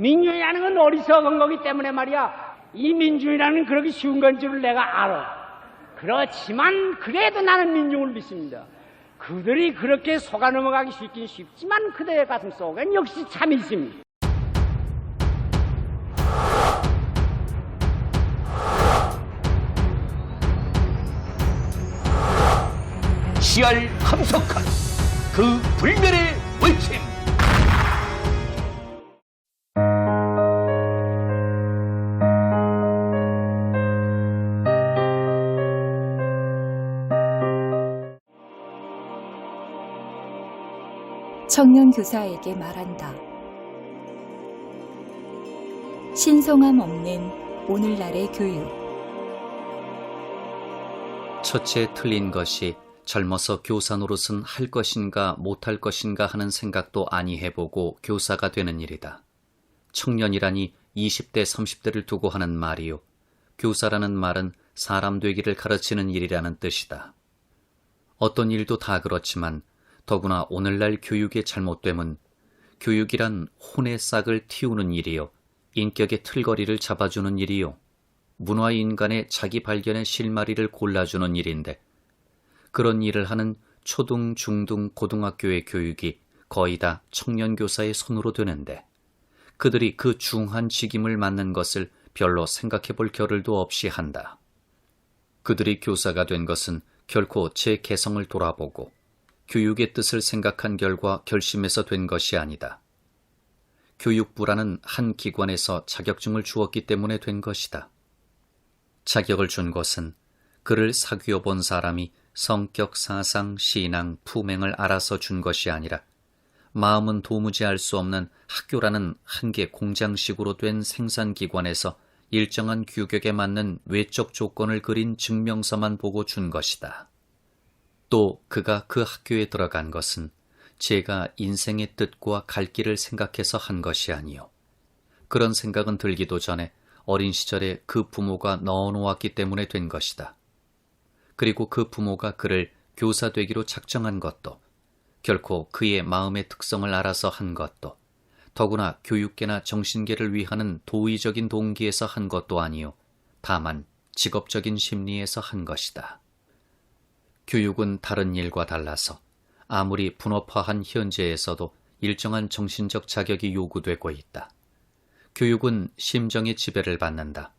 민주주의라는 건 어리석은 거기 때문에 말이야. 이 민주주의라는 그렇게 쉬운 건 줄을 내가 알아. 그렇지만 그래도 나는 민중을 믿습니다. 그들이 그렇게 속아 넘어가기 쉽긴 쉽지만 그들의 가슴 속엔 역시 참이 있습니다. 시알 함석한 그 불멸의 외침 청년 교사에게 말한다. 신성함 없는 오늘날의 교육. 첫째 틀린 것이 젊어서 교사 노릇은 할 것인가 못할 것인가 하는 생각도 아니 해보고 교사가 되는 일이다. 청년이라니 20대, 30대를 두고 하는 말이요. 교사라는 말은 사람 되기를 가르치는 일이라는 뜻이다. 어떤 일도 다 그렇지만 더구나 오늘날 교육의 잘못됨은 교육이란 혼의 싹을 틔우는 일이요. 인격의 틀거리를 잡아주는 일이요. 문화 인간의 자기 발견의 실마리를 골라주는 일인데 그런 일을 하는 초등, 중등, 고등학교의 교육이 거의 다 청년 교사의 손으로 되는데 그들이 그 중한 직임을 맡는 것을 별로 생각해 볼 겨를도 없이 한다. 그들이 교사가 된 것은 결코 제 개성을 돌아보고 교육의 뜻을 생각한 결과 결심해서 된 것이 아니다. 교육부라는 한 기관에서 자격증을 주었기 때문에 된 것이다. 자격을 준 것은 그를 사귀어 본 사람이 성격, 사상, 신앙, 품행을 알아서 준 것이 아니라 마음은 도무지 알 수 없는 학교라는 한개 공장식으로 된 생산기관에서 일정한 규격에 맞는 외적 조건을 그린 증명서만 보고 준 것이다. 또 그가 그 학교에 들어간 것은 제가 인생의 뜻과 갈 길을 생각해서 한 것이 아니요. 그런 생각은 들기도 전에 어린 시절에 그 부모가 넣어 놓았기 때문에 된 것이다. 그리고 그 부모가 그를 교사 되기로 작정한 것도 결코 그의 마음의 특성을 알아서 한 것도 더구나 교육계나 정신계를 위하는 도의적인 동기에서 한 것도 아니요. 다만 직업적인 심리에서 한 것이다. 교육은 다른 일과 달라서 아무리 분업화한 현재에서도 일정한 정신적 자격이 요구되고 있다. 교육은 심정의 지배를 받는다.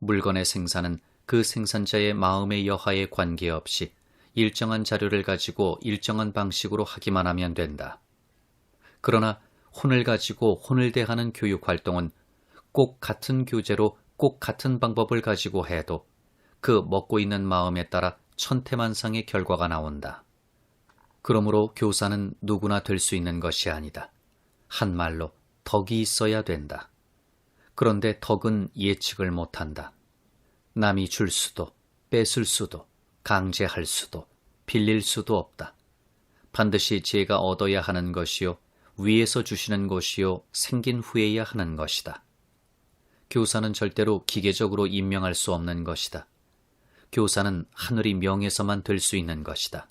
물건의 생산은 그 생산자의 마음의 여하에 관계없이 일정한 자료를 가지고 일정한 방식으로 하기만 하면 된다. 그러나 혼을 가지고 혼을 대하는 교육 활동은 꼭 같은 교재로 꼭 같은 방법을 가지고 해도 그 먹고 있는 마음에 따라 천태만상의 결과가 나온다. 그러므로 교사는 누구나 될 수 있는 것이 아니다. 한 말로 덕이 있어야 된다. 그런데 덕은 예측을 못한다. 남이 줄 수도, 뺏을 수도, 강제할 수도, 빌릴 수도 없다. 반드시 제가 얻어야 하는 것이요, 위에서 주시는 것이요, 생긴 후에야 하는 것이다. 교사는 절대로 기계적으로 임명할 수 없는 것이다. 교사는 하늘이 명해서만 될 수 있는 것이다.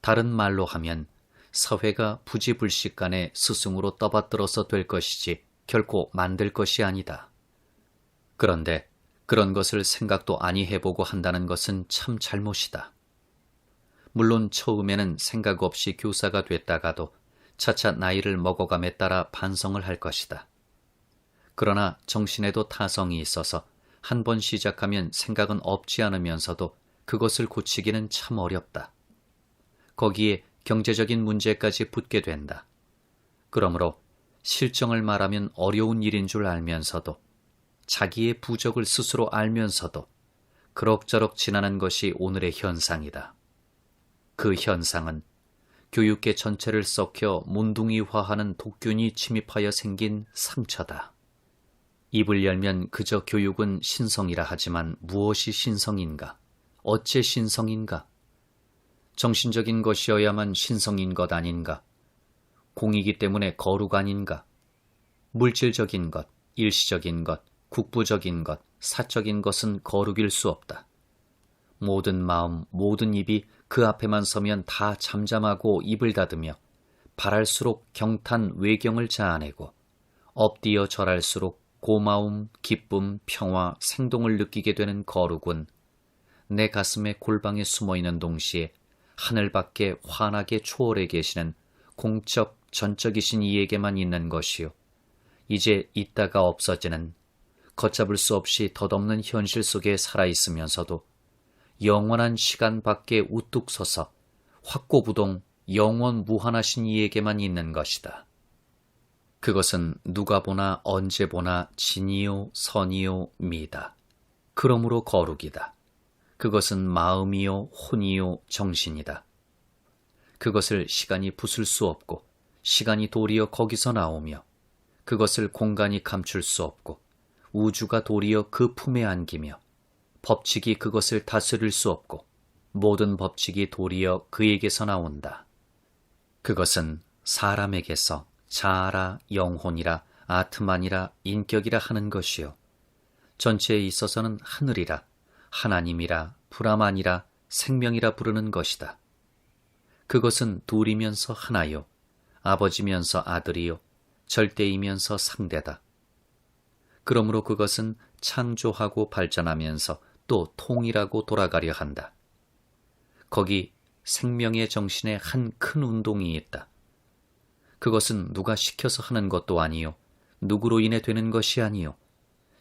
다른 말로 하면 사회가 부지불식 간에 스승으로 떠받들어서 될 것이지 결코 만들 것이 아니다. 그런데 그런 것을 생각도 아니 해보고 한다는 것은 참 잘못이다. 물론 처음에는 생각 없이 교사가 됐다가도 차차 나이를 먹어감에 따라 반성을 할 것이다. 그러나 정신에도 타성이 있어서 한 번 시작하면 생각은 없지 않으면서도 그것을 고치기는 참 어렵다. 거기에 경제적인 문제까지 붙게 된다. 그러므로 실정을 말하면 어려운 일인 줄 알면서도 자기의 부적을 스스로 알면서도 그럭저럭 지나는 것이 오늘의 현상이다. 그 현상은 교육계 전체를 썩혀 문둥이화하는 독균이 침입하여 생긴 상처다. 입을 열면 그저 교육은 신성이라 하지만 무엇이 신성인가? 어째 신성인가? 정신적인 것이어야만 신성인 것 아닌가? 공이기 때문에 거룩 아닌가? 물질적인 것, 일시적인 것, 국부적인 것, 사적인 것은 거룩일 수 없다. 모든 마음, 모든 입이 그 앞에만 서면 다 잠잠하고 입을 닫으며 바랄수록 경탄 외경을 자아내고 엎디어 절할수록 고마움, 기쁨, 평화, 생동을 느끼게 되는 거룩은 내 가슴에 골방에 숨어 있는 동시에 하늘 밖에 환하게 초월해 계시는 공적, 전적이신 이에게만 있는 것이요. 이제 있다가 없어지는 걷잡을 수 없이 덧없는 현실 속에 살아있으면서도 영원한 시간 밖에 우뚝 서서 확고부동 영원 무한하신 이에게만 있는 것이다. 그것은 누가 보나 언제 보나 진이요 선이요 미다. 그러므로 거룩이다. 그것은 마음이요 혼이요 정신이다. 그것을 시간이 부술 수 없고 시간이 도리어 거기서 나오며 그것을 공간이 감출 수 없고 우주가 도리어 그 품에 안기며 법칙이 그것을 다스릴 수 없고 모든 법칙이 도리어 그에게서 나온다. 그것은 사람에게서 자아라 영혼이라 아트만이라 인격이라 하는 것이요. 전체에 있어서는 하늘이라 하나님이라 브라만이라 생명이라 부르는 것이다. 그것은 둘이면서 하나요. 아버지면서 아들이요. 절대이면서 상대다. 그러므로 그것은 창조하고 발전하면서 또 통일하고 돌아가려 한다. 거기 생명의 정신에 한 큰 운동이 있다. 그것은 누가 시켜서 하는 것도 아니요. 누구로 인해 되는 것이 아니요.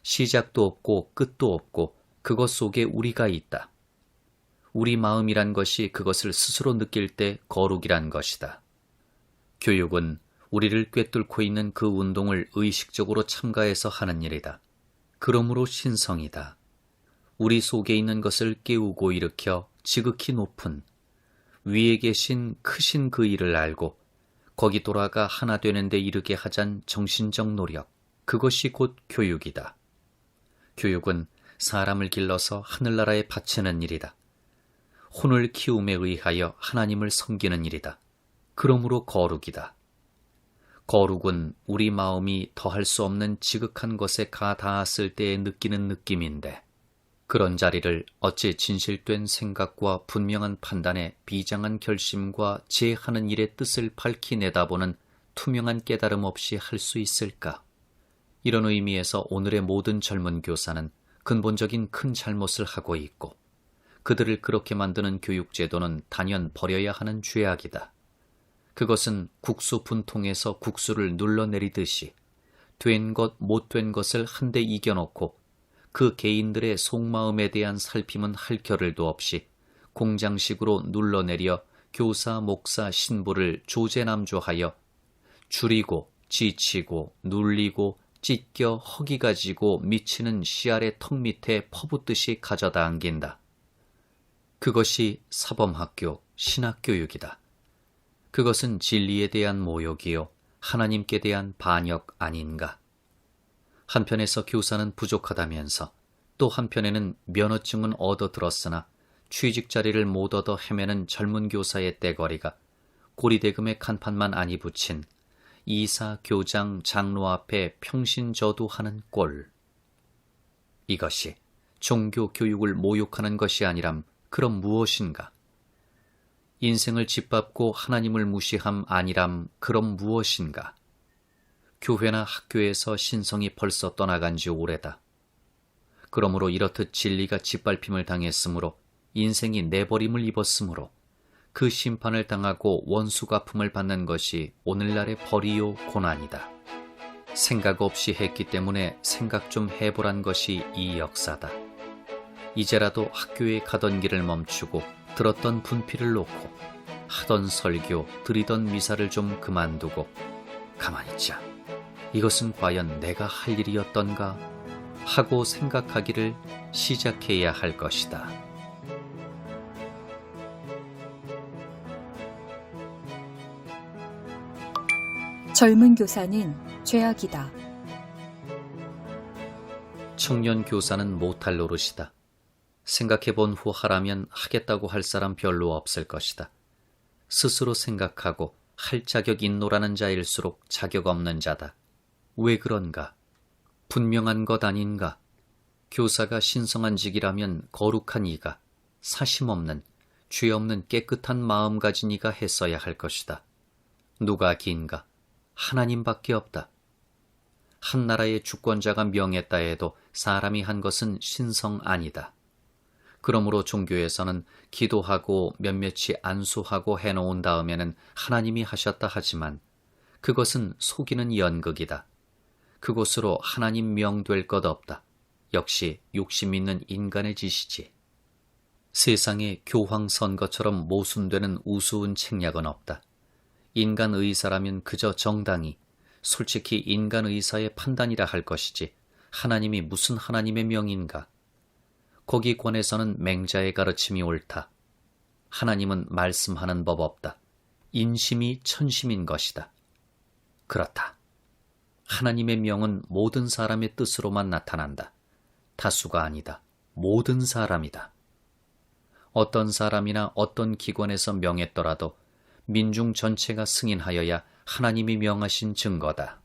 시작도 없고 끝도 없고 그것 속에 우리가 있다. 우리 마음이란 것이 그것을 스스로 느낄 때 거룩이란 것이다. 교육은 우리를 꿰뚫고 있는 그 운동을 의식적으로 참가해서 하는 일이다. 그러므로 신성이다. 우리 속에 있는 것을 깨우고 일으켜 지극히 높은 위에 계신 크신 그 일을 알고 거기 돌아가 하나 되는 데 이르게 하잔 정신적 노력, 그것이 곧 교육이다. 교육은 사람을 길러서 하늘나라에 바치는 일이다. 혼을 키움에 의하여 하나님을 섬기는 일이다. 그러므로 거룩이다. 거룩은 우리 마음이 더할 수 없는 지극한 것에 가 닿았을 때에 느끼는 느낌인데, 그런 자리를 어찌 진실된 생각과 분명한 판단에 비장한 결심과 제하는 일의 뜻을 밝히 내다보는 투명한 깨달음 없이 할 수 있을까? 이런 의미에서 오늘의 모든 젊은 교사는 근본적인 큰 잘못을 하고 있고, 그들을 그렇게 만드는 교육제도는 단연 버려야 하는 죄악이다. 그것은 국수 분통에서 국수를 눌러내리듯이 된 것, 못 된 것을 한데 이겨놓고 그 개인들의 속마음에 대한 살핌은 할 겨를도 없이 공장식으로 눌러내려 교사, 목사, 신부를 조제남조하여 줄이고 지치고 눌리고 찢겨 허기 가지고 미치는 씨알의 턱 밑에 퍼붓듯이 가져다 안긴다. 그것이 사범학교, 신학교육이다. 그것은 진리에 대한 모욕이요, 하나님께 대한 반역 아닌가. 한편에서 교사는 부족하다면서 또 한편에는 면허증은 얻어 들었으나 취직 자리를 못 얻어 헤매는 젊은 교사의 떼거리가 고리대금의 간판만 아니 붙인 이사, 교장, 장로 앞에 평신 저도하는 꼴. 이것이 종교 교육을 모욕하는 것이 아니람 그럼 무엇인가? 인생을 짓밟고 하나님을 무시함 아니람 그럼 무엇인가? 교회나 학교에서 신성이 벌써 떠나간 지 오래다. 그러므로 이렇듯 진리가 짓밟힘을 당했으므로 인생이 내버림을 입었으므로 그 심판을 당하고 원수가품을 받는 것이 오늘날의 벌이요 고난이다. 생각 없이 했기 때문에 생각 좀 해보란 것이 이 역사다. 이제라도 학교에 가던 길을 멈추고 들었던 분필을 놓고 하던 설교, 드리던 미사를 좀 그만두고 가만히 있자. 이것은 과연 내가 할 일이었던가 하고 생각하기를 시작해야 할 것이다. 젊은 교사는 죄악이다. 청년 교사는 못할 노릇이다. 생각해 본 후 하라면 하겠다고 할 사람 별로 없을 것이다. 스스로 생각하고 할 자격 있노라는 자일수록 자격 없는 자다. 왜 그런가? 분명한 것 아닌가? 교사가 신성한 직이라면 거룩한 이가, 사심 없는, 죄 없는 깨끗한 마음 가진 이가 했어야 할 것이다. 누가 긴가? 하나님밖에 없다. 한 나라의 주권자가 명했다 해도 사람이 한 것은 신성 아니다. 그러므로 종교에서는 기도하고 몇몇이 안수하고 해놓은 다음에는 하나님이 하셨다 하지만 그것은 속이는 연극이다. 그곳으로 하나님 명될 것 없다. 역시 욕심 있는 인간의 짓이지. 세상에 교황 선거처럼 모순되는 우스운 책략은 없다. 인간 의사라면 그저 정당이, 솔직히 인간 의사의 판단이라 할 것이지 하나님이 무슨 하나님의 명인가. 거기 관해서는 맹자의 가르침이 옳다. 하나님은 말씀하는 법 없다. 인심이 천심인 것이다. 그렇다. 하나님의 명은 모든 사람의 뜻으로만 나타난다. 다수가 아니다. 모든 사람이다. 어떤 사람이나 어떤 기관에서 명했더라도 민중 전체가 승인하여야 하나님이 명하신 증거다.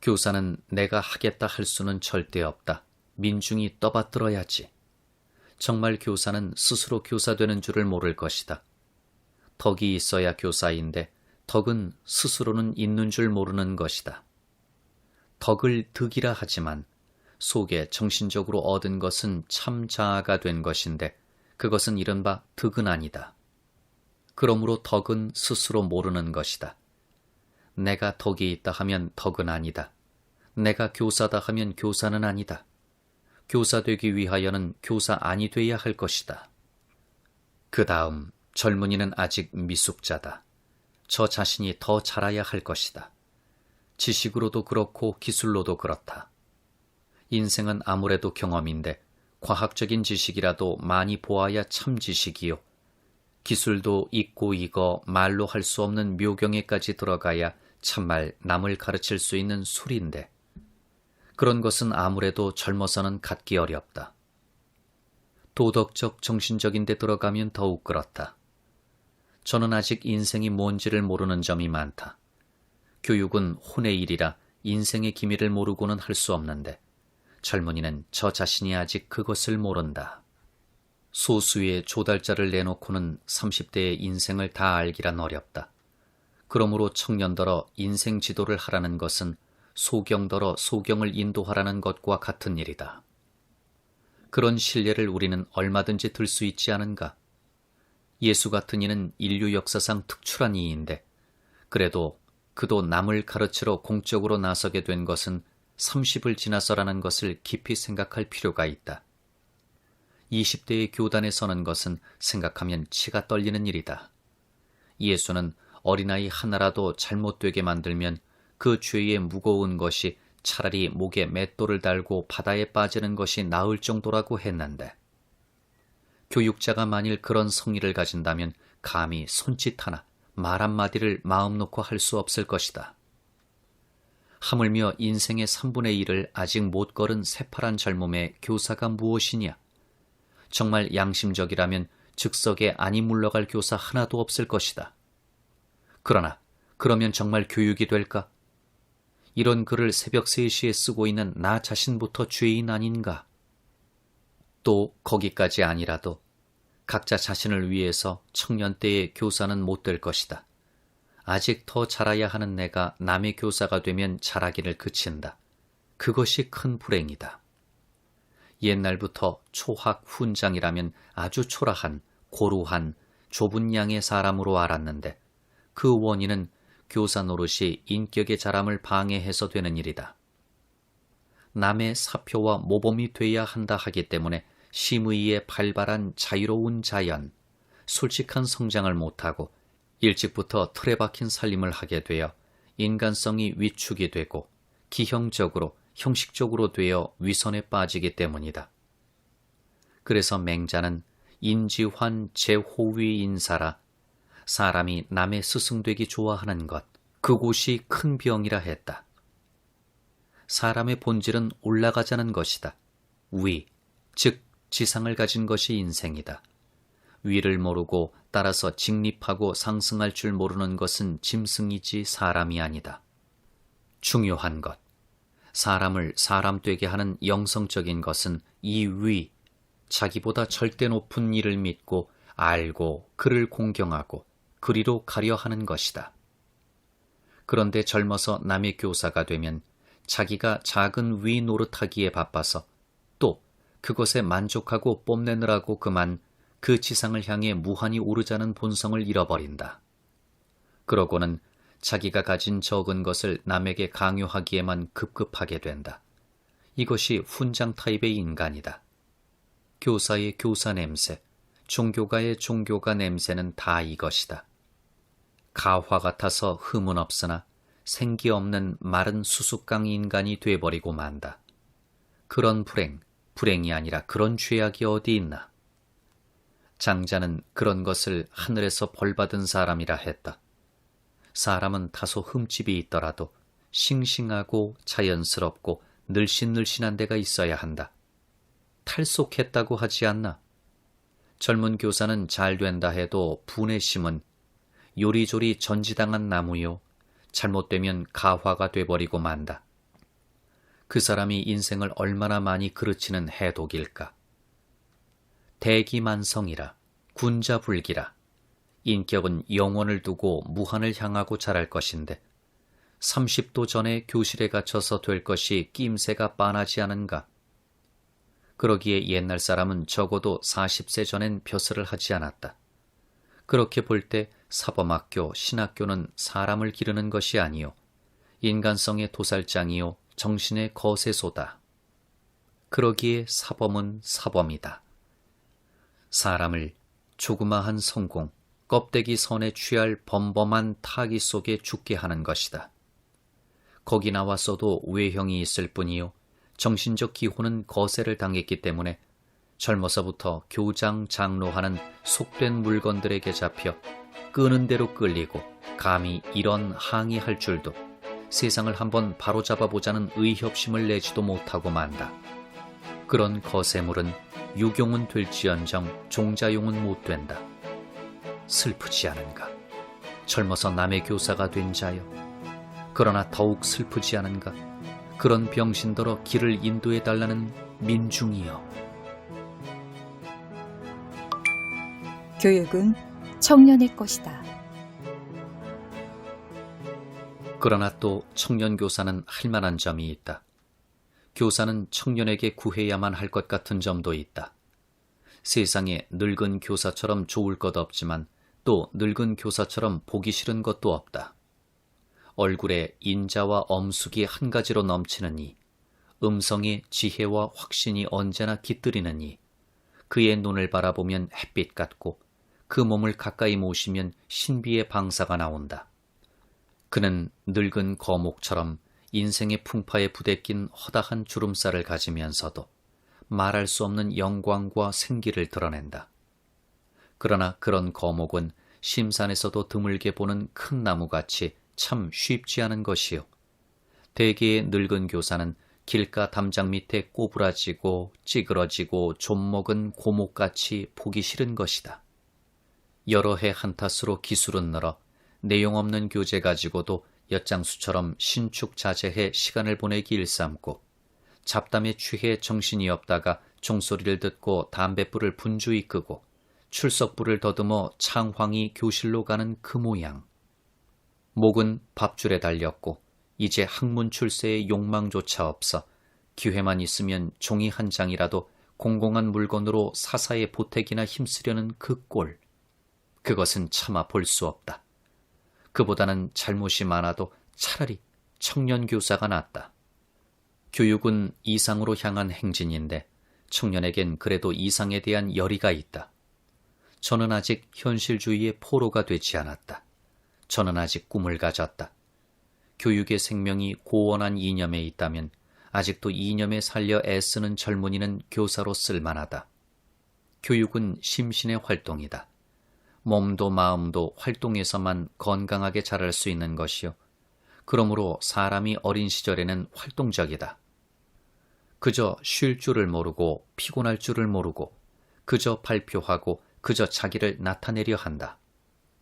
교사는 내가 하겠다 할 수는 절대 없다. 민중이 떠받들어야지. 정말 교사는 스스로 교사되는 줄을 모를 것이다. 덕이 있어야 교사인데 덕은 스스로는 있는 줄 모르는 것이다. 덕을 득이라 하지만 속에 정신적으로 얻은 것은 참 자아가 된 것인데 그것은 이른바 득은 아니다. 그러므로 덕은 스스로 모르는 것이다. 내가 덕이 있다 하면 덕은 아니다. 내가 교사다 하면 교사는 아니다. 교사 되기 위하여는 교사 아니 돼야 할 것이다. 그 다음 젊은이는 아직 미숙자다. 저 자신이 더 자라야 할 것이다. 지식으로도 그렇고 기술로도 그렇다. 인생은 아무래도 경험인데 과학적인 지식이라도 많이 보아야 참 지식이요. 기술도 있고 이거 말로 할 수 없는 묘경에까지 들어가야 참말 남을 가르칠 수 있는 술인데 그런 것은 아무래도 젊어서는 갖기 어렵다. 도덕적, 정신적인 데 들어가면 더욱 그렇다. 저는 아직 인생이 뭔지를 모르는 점이 많다. 교육은 혼의 일이라 인생의 기밀을 모르고는 할 수 없는데 젊은이는 저 자신이 아직 그것을 모른다. 소수의 조달자를 내놓고는 30대의 인생을 다 알기란 어렵다. 그러므로 청년더러 인생 지도를 하라는 것은 소경더러 소경을 인도하라는 것과 같은 일이다. 그런 신뢰를 우리는 얼마든지 들 수 있지 않은가? 예수 같은 이는 인류 역사상 특출한 이인데, 그래도 그도 남을 가르치러 공적으로 나서게 된 것은 30을 지나서라는 것을 깊이 생각할 필요가 있다. 20대의 교단에 서는 것은 생각하면 치가 떨리는 일이다. 예수는 어린아이 하나라도 잘못되게 만들면 그 죄의 무거운 것이 차라리 목에 맷돌을 달고 바다에 빠지는 것이 나을 정도라고 했는데 교육자가 만일 그런 성의를 가진다면 감히 손짓 하나 말 한마디를 마음 놓고 할 수 없을 것이다. 하물며 인생의 3분의 1을 아직 못 걸은 새파란 젊음의 교사가 무엇이냐? 정말 양심적이라면 즉석에 아니 물러갈 교사 하나도 없을 것이다. 그러나 그러면 정말 교육이 될까? 이런 글을 새벽 3시에 쓰고 있는 나 자신부터 죄인 아닌가? 또 거기까지 아니라도 각자 자신을 위해서 청년 때의 교사는 못 될 것이다. 아직 더 자라야 하는 내가 남의 교사가 되면 자라기를 그친다. 그것이 큰 불행이다. 옛날부터 초학 훈장이라면 아주 초라한, 고루한, 좁은 양의 사람으로 알았는데 그 원인은 교사 노릇이 인격의 자람을 방해해서 되는 일이다. 남의 사표와 모범이 돼야 한다 하기 때문에 심의에 발발한 자유로운 자연, 솔직한 성장을 못하고 일찍부터 틀에 박힌 살림을 하게 되어 인간성이 위축이 되고 기형적으로 형식적으로 되어 위선에 빠지기 때문이다. 그래서 맹자는 인지환 제호위 인사라 사람이 남의 스승되기 좋아하는 것, 그곳이 큰 병이라 했다. 사람의 본질은 올라가자는 것이다. 위, 즉 지상을 가진 것이 인생이다. 위를 모르고 따라서 직립하고 상승할 줄 모르는 것은 짐승이지 사람이 아니다. 중요한 것. 사람을 사람 되게 하는 영성적인 것은 이 위, 자기보다 절대 높은 이를 믿고 알고 그를 공경하고 그리로 가려 하는 것이다. 그런데 젊어서 남의 교사가 되면 자기가 작은 위 노릇하기에 바빠서 또 그것에 만족하고 뽐내느라고 그만 그 지상을 향해 무한히 오르자는 본성을 잃어버린다. 그러고는 자기가 가진 적은 것을 남에게 강요하기에만 급급하게 된다. 이것이 훈장 타입의 인간이다. 교사의 교사 냄새, 종교가의 종교가 냄새는 다 이것이다. 가화 같아서 흠은 없으나 생기 없는 마른 수수깡 인간이 돼버리고 만다. 그런 불행, 불행이 아니라 그런 죄악이 어디 있나? 장자는 그런 것을 하늘에서 벌받은 사람이라 했다. 사람은 다소 흠집이 있더라도 싱싱하고 자연스럽고 늘씬늘씬한 데가 있어야 한다. 탈속했다고 하지 않나? 젊은 교사는 잘 된다 해도 분의심은 요리조리 전지당한 나무요. 잘못되면 가화가 돼버리고 만다. 그 사람이 인생을 얼마나 많이 그르치는 해독일까? 대기만성이라, 군자불기라, 인격은 영원을 두고 무한을 향하고 자랄 것인데 30도 전에 교실에 갇혀서 될 것이 낌새가 빤하지 않은가? 그러기에 옛날 사람은 적어도 40세 전엔 벼슬을 하지 않았다. 그렇게 볼 때 사범학교, 신학교는 사람을 기르는 것이 아니요. 인간성의 도살장이요. 정신의 거세소다. 그러기에 사범은 사범이다. 사람을 조그마한 성공, 껍데기 선에 취할 범범한 타기 속에 죽게 하는 것이다. 거기 나왔어도 외형이 있을 뿐이요. 정신적 기호는 거세를 당했기 때문에 젊어서부터 교장, 장로하는 속된 물건들에게 잡혀 끄는 대로 끌리고 감히 이런 항의할 줄도 세상을 한번 바로잡아 보자는 의협심을 내지도 못하고 만다. 그런 거세물은 유경은 될지언정 종자용은 못 된다. 슬프지 않은가? 젊어서 남의 교사가 된 자여. 그러나 더욱 슬프지 않은가? 그런 병신더러 길을 인도해 달라는 민중이여. 교육은 청년의 것이다. 그러나 또 청년 교사는 할 만한 점이 있다. 교사는 청년에게 구해야만 할 것 같은 점도 있다. 세상에 늙은 교사처럼 좋을 것 없지만 또 늙은 교사처럼 보기 싫은 것도 없다. 얼굴에 인자와 엄숙이 한 가지로 넘치는 이, 음성의 지혜와 확신이 언제나 깃들이는 이, 그의 눈을 바라보면 햇빛 같고 그 몸을 가까이 모시면 신비의 방사가 나온다. 그는 늙은 거목처럼 인생의 풍파에 부대낀 허다한 주름살을 가지면서도 말할 수 없는 영광과 생기를 드러낸다. 그러나 그런 거목은 심산에서도 드물게 보는 큰 나무같이 참 쉽지 않은 것이요. 대개의 늙은 교사는 길가 담장 밑에 꼬부라지고 찌그러지고 좀 먹은 고목같이 보기 싫은 것이다. 여러 해 한탓으로 기술은 늘어 내용 없는 교재 가지고도 엿장수처럼 신축자재해 시간을 보내기 일삼고 잡담에 취해 정신이 없다가 종소리를 듣고 담뱃불을 분주히 끄고 출석부를 더듬어 창황이 교실로 가는 그 모양. 목은 밥줄에 달렸고 이제 학문 출세의 욕망조차 없어 기회만 있으면 종이 한 장이라도 공공한 물건으로 사사의 보택이나 힘쓰려는 그 꼴. 그것은 차마 볼 수 없다. 그보다는 잘못이 많아도 차라리 청년 교사가 낫다. 교육은 이상으로 향한 행진인데 청년에겐 그래도 이상에 대한 열의가 있다. 저는 아직 현실주의의 포로가 되지 않았다. 저는 아직 꿈을 가졌다. 교육의 생명이 고원한 이념에 있다면 아직도 이념에 살려 애쓰는 젊은이는 교사로 쓸만하다. 교육은 심신의 활동이다. 몸도 마음도 활동에서만 건강하게 자랄 수 있는 것이요. 그러므로 사람이 어린 시절에는 활동적이다. 그저 쉴 줄을 모르고 피곤할 줄을 모르고 그저 발표하고 그저 자기를 나타내려 한다.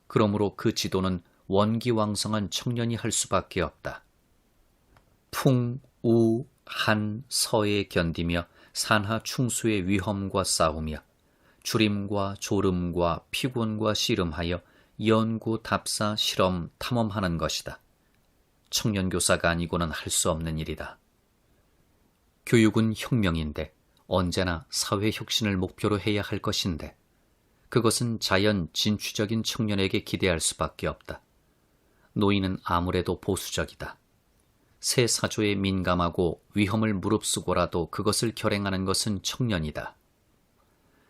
그러므로 그 지도는 원기왕성한 청년이 할 수밖에 없다. 풍, 우, 한, 서에 견디며 산하 충수의 위험과 싸우며 주림과 졸음과 피곤과 씨름하여 연구, 답사, 실험, 탐험하는 것이다. 청년교사가 아니고는 할 수 없는 일이다. 교육은 혁명인데 언제나 사회 혁신을 목표로 해야 할 것인데 그것은 자연 진취적인 청년에게 기대할 수밖에 없다. 노인은 아무래도 보수적이다. 새 사조에 민감하고 위험을 무릅쓰고라도 그것을 결행하는 것은 청년이다.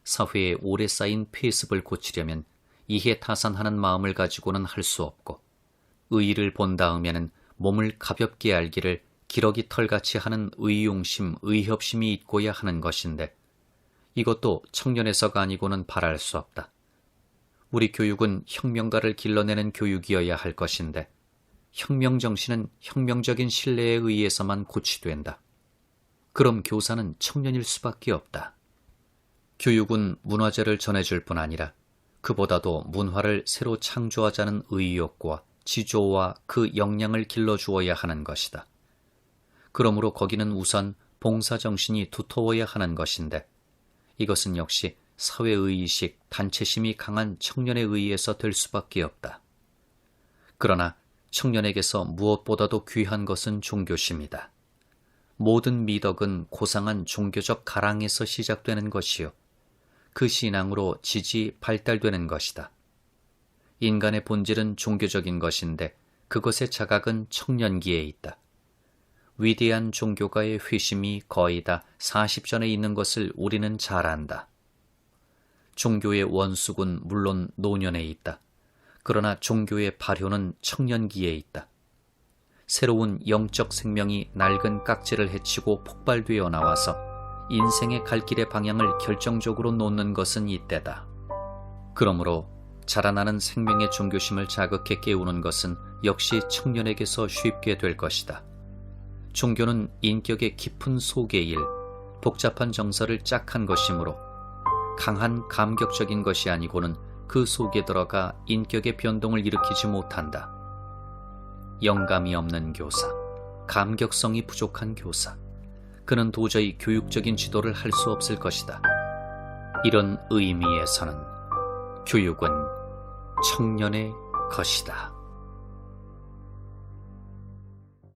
사회에 오래 쌓인 폐습을 고치려면 이해타산하는 마음을 가지고는 할 수 없고 의의를 본 다음에는 몸을 가볍게 알기를 기러기 털같이 하는 의용심, 의협심이 있고야 하는 것인데 이것도 청년에서가 아니고는 바랄 수 없다. 우리 교육은 혁명가를 길러내는 교육이어야 할 것인데 혁명 정신은 혁명적인 신뢰에 의해서만 고취된다. 그럼 교사는 청년일 수밖에 없다. 교육은 문화재를 전해줄 뿐 아니라 그보다도 문화를 새로 창조하자는 의욕과 지조와 그 역량을 길러주어야 하는 것이다. 그러므로 거기는 우선 봉사정신이 두터워야 하는 것인데 이것은 역시 사회의식, 단체심이 강한 청년에 의해서 될 수밖에 없다. 그러나 청년에게서 무엇보다도 귀한 것은 종교심이다. 모든 미덕은 고상한 종교적 가랑에서 시작되는 것이요. 그 신앙으로 지지 발달되는 것이다. 인간의 본질은 종교적인 것인데 그것의 자각은 청년기에 있다. 위대한 종교가의 회심이 거의 다 40전에 있는 것을 우리는 잘 안다. 종교의 원숙은 물론 노년에 있다. 그러나 종교의 발효는 청년기에 있다. 새로운 영적 생명이 낡은 깍지를 헤치고 폭발되어 나와서 인생의 갈 길의 방향을 결정적으로 놓는 것은 이때다. 그러므로 자라나는 생명의 종교심을 자극해 깨우는 것은 역시 청년에게서 쉽게 될 것이다. 종교는 인격의 깊은 소개일, 복잡한 정서를 짝한 것이므로 강한 감격적인 것이 아니고는 그 속에 들어가 인격의 변동을 일으키지 못한다. 영감이 없는 교사, 감격성이 부족한 교사, 그는 도저히 교육적인 지도를 할 수 없을 것이다. 이런 의미에서는 교육은 청년의 것이다.